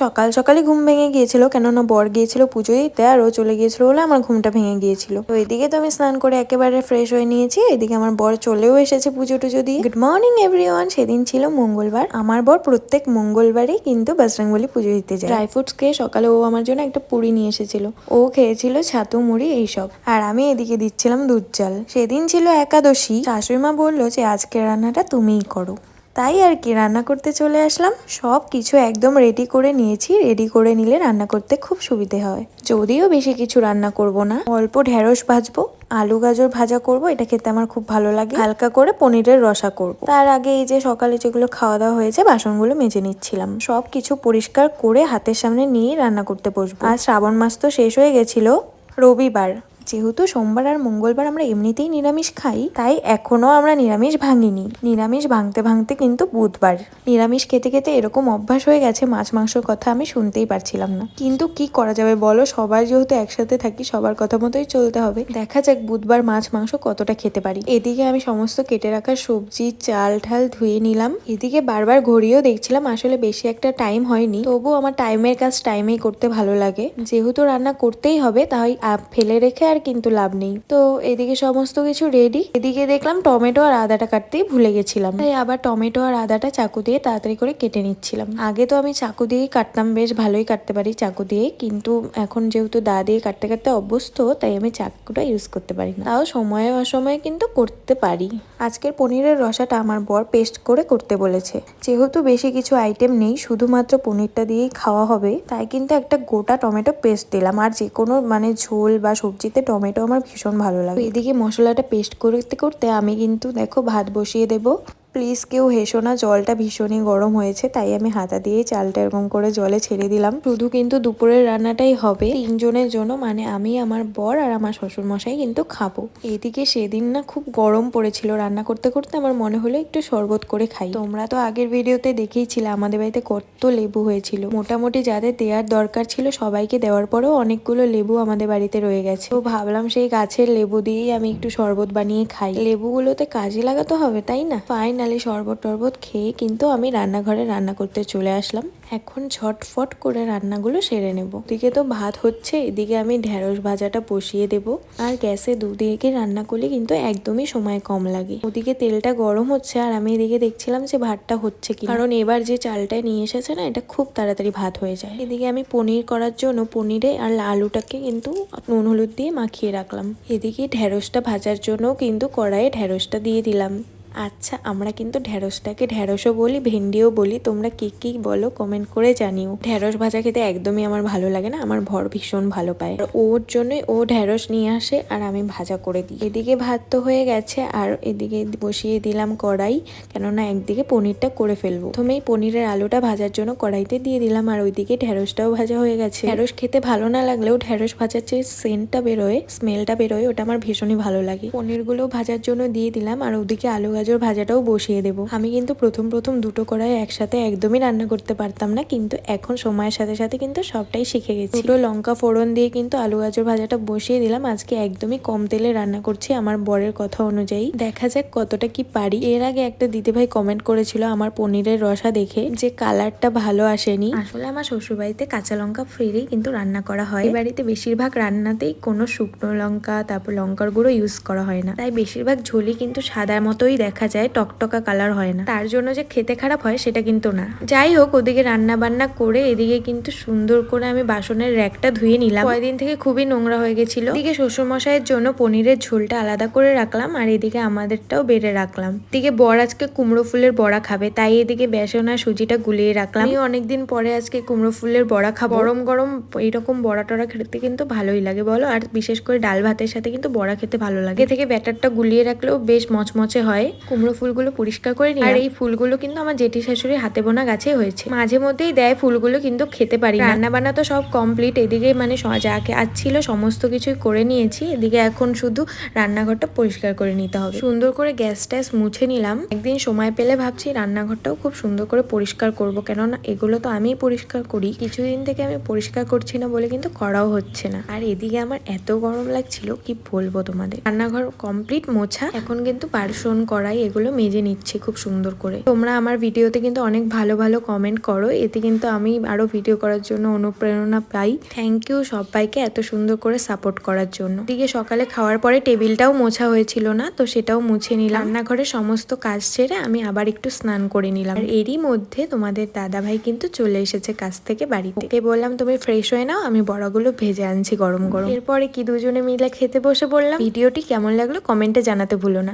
সকাল সকালই ঘুম ভেঙে গিয়েছিল, কেননা বর গিয়েছিল পুজো দিতে আর ও চলে গিয়েছিল বলে আমার ঘুমটা ভেঙে গিয়েছিল। তো এদিকে তো আমি স্নান করে একেবারে ফ্রেশ হয়ে নিয়েছি, এদিকে আমার বর চলেও এসেছে পুজো টুজো দিয়ে। গুড মর্নিং এভরিওয়ান সেদিন ছিল মঙ্গলবার। আমার বর প্রত্যেক মঙ্গলবারই কিন্তু বজরংবলী পুজো দিতে যায়। ড্রাই ফ্রুটস খেয়ে সকালে ও আমার জন্য একটা পুরি নিয়ে এসেছিল। ও খেয়েছিল ছাতু মুড়ি এইসব। আর আমি এদিকে দিচ্ছিলাম দুধ চাল সেদিন ছিল একাদশী। শাশুড়ি মা বলল যে, আজকের রান্নাটা তুমিই করো। তাই আর কি রান্না করতে চলে আসলাম। সব কিছু একদম রেডি করে নিয়েছি। রেডি করে নিলে রান্না করতে খুব সুবিধে হয়। যদিও বেশি কিছু রান্না করব না। অল্প ঢেঁড়স ভাজবো, আলু গাজর ভাজা করব, এটা খেতে আমার খুব ভালো লাগে। হালকা করে পনিরের রসা করব। তার আগে এই যে সকালে যেগুলো খাওয়া দাওয়া হয়েছে, বাসনগুলো মেজে নিচ্ছিলাম। সব কিছু পরিষ্কার করে হাতের সামনে নিয়ে রান্না করতে বসবো। আর শ্রাবণ মাস তো শেষ হয়ে গেছিল। রবিবার। যেহেতু সোমবার আর মঙ্গলবার আমরা এমনিতেই নিরামিষ খাই, তাই এখনও আমরা নিরামিষ ভাঙিনি। নিরামিষ ভাঙতে ভাঙতে কিন্তু বুধবার। নিরামিষ খেতে খেতে এরকম অভ্যাস হয়ে গেছে, মাছ মাংসর কথা আমি শুনতেই পারছিলাম না। কিন্তু কি করা যাবে বলো? সবার যেহেতু একসাথে থাকি, সবার কথা মতোই চলতে হবে। দেখা যাক বুধবার মাছ মাংস কতটা খেতে পারি। এদিকে আমি সমস্ত কেটে রাখা সবজি, চাল ঠাল ধুয়ে নিলাম। এদিকে বারবার ঘড়িও দেখছিলাম, আসলে বেশি একটা টাইম হয়নি। তবু আমার টাইমের কাজ টাইমেই করতে ভালো লাগে। যেহেতু রান্না করতেই হবে, তাই ফেলে রেখে আর কিন্তু লাভ নেই। তো এদিকে সমস্ত কিছু রেডি এদিকে দেখলাম টমেটো আর আদাটা কাটতেই ভুলে গেছিলাম। তাই আবার টমেটো আর আদাটা চাকু দিয়ে তাড়াতাড়ি করে কেটে নিচ্ছিলাম। আগে তো আমি চাকু দিয়েই কাটতাম, বেশ ভালোই কাটতে পারি চাকু দিয়ে। কিন্তু এখন যেহেতু দা দিয়ে কাটতে কাটতে অভ্যস্ত, তাই আমি চাকুটা ইউজ করতে পারি না। তাও সময়ে অসময়ে কিন্তু করতে পারি। আজকের পনিরের রসাটা আমার বর পেস্ট করে করতে বলেছে। যেহেতু বেশি কিছু আইটেম নেই, শুধুমাত্র পনিরটা দিয়েই খাওয়া হবে, তাই কিন্তু একটা গোটা টমেটো পেস্ট দিলাম। আর যে কোনো মানে ঝোল বা সবজিতে টমেটো আমার ভীষণ ভালো লাগে। এদিকে মশলাটা পেস্ট করতে করতে আমি কিন্তু দেখো ভাত বসিয়ে দেবো। প্লিজ কেউ হেসো না, জলটা ভীষণই গরম হয়েছে, তাই আমি হাতা দিয়ে চালটা এরকম করে জলে ছেড়ে দিলাম। শুধু কিন্তু দুপুরের রান্নাটাই হবে। তিনজনের জন্য মানে আমি, আমার বর আর আমার শ্বশুর মশাই কিন্তু খাব। এদিকে সেদিন না খুব গরম পড়েছিল। রান্না করতে করতে আমার মনে হলো একটু শরবত করে খাই। তোমরা তো আগের ভিডিওতে দেখেইছিলে, আমাদের বাড়িতে কত লেবু হয়েছিল। মোটামুটি যাদের দেওয়ার দরকার ছিল, সবাইকে দেওয়ার পরেও অনেকগুলো লেবু আমাদের বাড়িতে রয়ে গেছে। তো ভাবলাম সেই গাছের লেবু দিয়েই আমি একটু শরবত বানিয়ে খাই। লেবুগুলোতে কাজে লাগাতে হবে, তাই না? ফাইনালি শরবত টরবত খেয়ে কিন্তু আমি রান্নাঘরে রান্না করতে চলে আসলাম। এখন ঝটফট করে রান্নাগুলো সেরে নেব। এদিকে তো ভাত হচ্ছে, এদিকে আমি ঢেঁড়স ভাজাটা বসিয়ে দেব। আর গ্যাসে দুদিকে রান্না করলে কিন্তু একদমই সময় কম লাগে। ওদিকে তেলটা গরম হচ্ছে আর আমি এদিকে দেখছিলাম যে ভাতটা হচ্ছে কি কারণ এবার যে চালটা নিয়ে এসেছে না, এটা খুব তাড়াতাড়ি ভাত হয়ে যায়। এদিকে আমি পনির করার জন্য পনিরে আর আলুটাকে কিন্তু নুন হলুদ দিয়ে মাখিয়ে রাখলাম। এদিকে ঢেঁড়সটা ভাজার জন্য কিন্তু কড়াইয়ে ঢেঁড়সটা দিয়ে দিলাম। আচ্ছা আমরা কিন্তু ঢ্যাঁড়সটাকে ঢ্যাঁড়সও বলি, ভেন্ডিও বলি। তোমরা কি কি বলো কমেন্ট করে জানিও। ঢ্যাঁড়স ভাজা খেতে একদমই আমার ভালো লাগে না, আমার ভর ভীষণ ভালো পায়। ওর জন্যই ও ঢ্যাঁড়স নিয়ে আসে আর আমি ভাজা করে দিই। এদিকে ভাত তো হয়ে গেছে আর এদিকে বসিয়ে দিলাম কড়াই, কেননা একদিকে পনিরটা করে ফেলব। প্রথমেই পনিরের আলুটা ভাজার জন্য কড়াইতে দিয়ে দিলাম আর ওইদিকে ঢ্যাঁড়সটাও ভাজা হয়ে গেছে। ঢ্যাঁড়স খেতে ভালো না লাগলেও ঢ্যাঁড়স ভাজার যে সেন্টটা বেরোয় স্মেলটা বেরোয়, ওটা আমার ভীষণই ভালো লাগে। পনিরগুলো ভাজার জন্য দিয়ে দিলাম আর ওদিকে আলু গাজর ভাজাটাও বসিয়ে দেবো। আমি কিন্তু প্রথম প্রথম দুটো কড়াই একসাথে একদমই রান্না করতে পারতাম না, কিন্তু এখন সময়ের সাথে সাথে কিন্তু সবটাই শিখে গেছি। দুটো লঙ্কা ফোড়ন দিয়ে কিন্তু আলু গাজর ভাজাটা বসিয়ে দিলাম। আজকে একদমই কম তেলে রান্না করছি আমার বরের কথা অনুযায়ী। দেখা যাক কতটা কি পারি। এর আগে একটা দিদিভাই কমেন্ট করেছিল আমার পনিরের রসা দেখে যে কালারটা ভালো আসেনি। আসলে আমার শ্বশুরবাড়িতে কাঁচা লঙ্কা ফ্রিরেই কিন্তু রান্না করা হয়। এই বাড়িতে বেশিরভাগ রান্নাতেই কোনো শুকনো লঙ্কা, তারপর লঙ্কার গুঁড়ো ইউজ করা হয় না। তাই বেশিরভাগ ঝোলই কিন্তু সাদার মতোই দেখা যায় টকটকা কালার হয় না। তার জন্য যে খেতে খারাপ হয় সেটা কিন্তু না। যাই হোক, ওদিকে রান্না বান্না করে এদিকে কিন্তু সুন্দর করে আমি বাসনের র্যাকটা ধুয়ে নিলাম। কয়দিন থেকে খুবই নোংরা হয়ে গেছিল। এদিকে শ্বশুর মশাইয়ের জন্য পনিরের ঝোলটা আলাদা করে রাখলাম আর এদিকে আমাদেরটাও বেড়ে রাখলাম। এদিকে বর আজকে কুমড়ো ফুলের বড়া খাবে, তাই এদিকে বেসন আর সুজিটা গুলিয়ে রাখলাম। আমি অনেকদিন পরে আজকে কুমড়ো ফুলের বড়া খাব। গরম গরম এইরকম বড়া টড়া খেতে কিন্তু ভালোই লাগে, বলো? আর বিশেষ করে ডাল ভাতের সাথে কিন্তু বড়া খেতে ভালো লাগে। থেকে ব্যাটারটা গুলিয়ে রাখলেও বেশ মচমচে হয়। কুমড়ো ফুলগুলো পরিষ্কার করে নিই আর এই ফুলগুলো কিন্তু আমার জেঠি শাশুড়ির হাতে বোনা গাছে হয়েছে। মাঝে মধ্যেই দেয় ফুলগুলো কিন্তু খেতে পারি। রান্না বান্না তো সব কমপ্লিট এদিকে মানে স- যা আজ ছিল সমস্ত কিছুই করে নিয়েছি। এদিকে এখন শুধু রান্নাঘরটা পরিষ্কার করে নিতে হবে। সুন্দর করে গ্যাস ট্যাস মুছে নিলাম। একদিন সময় পেলে ভাবছি রান্নাঘরটাও খুব সুন্দর করে পরিষ্কার করব। কেননা এগুলো তো আমিই পরিষ্কার করি। কিছুদিন থেকে আমি পরিষ্কার করছি না বলে কিন্তু করাও হচ্ছে না। আর এদিকে আমার এত গরম লাগছিল কি বলব তোমাদের? রান্নাঘর কমপ্লিট মোছা। এখন কিন্তু বাসন কড়াই কড়াই এগুলো মেজে নিচ্ছি খুব সুন্দর করে। তোমরা আমার ভিডিওতে কিন্তু অনেক ভালো ভালো কমেন্ট করো। এতে কিন্তু আমি আরও ভিডিও করার জন্য অনুপ্রেরণা পাই। থ্যাংক ইউ সবাইকে এত সুন্দর করে সাপোর্ট করার জন্য। দিকে সকালে খাওয়ার পরে টেবিলটাও মোছা হয়েছিল না, তো সেটাও মুছে নিলাম। রান্নাঘরে সমস্ত কাজ সেরে আমি আবার একটু স্নান করে নিলাম। আর এরই মধ্যে তোমাদের দাদা ভাই কিন্তু চলে এসেছে কাছ থেকে বাড়িতে। ওকে বললাম, তুমি ফ্রেশ হয়ে নাও, আমি বড়াগুলো ভেজে আনছি গরম গরম। এরপরে কি দুজনে মিলে খেতে বসে বললাম, ভিডিওটি কেমন লাগল কমেন্টে জানাতে ভুলো না।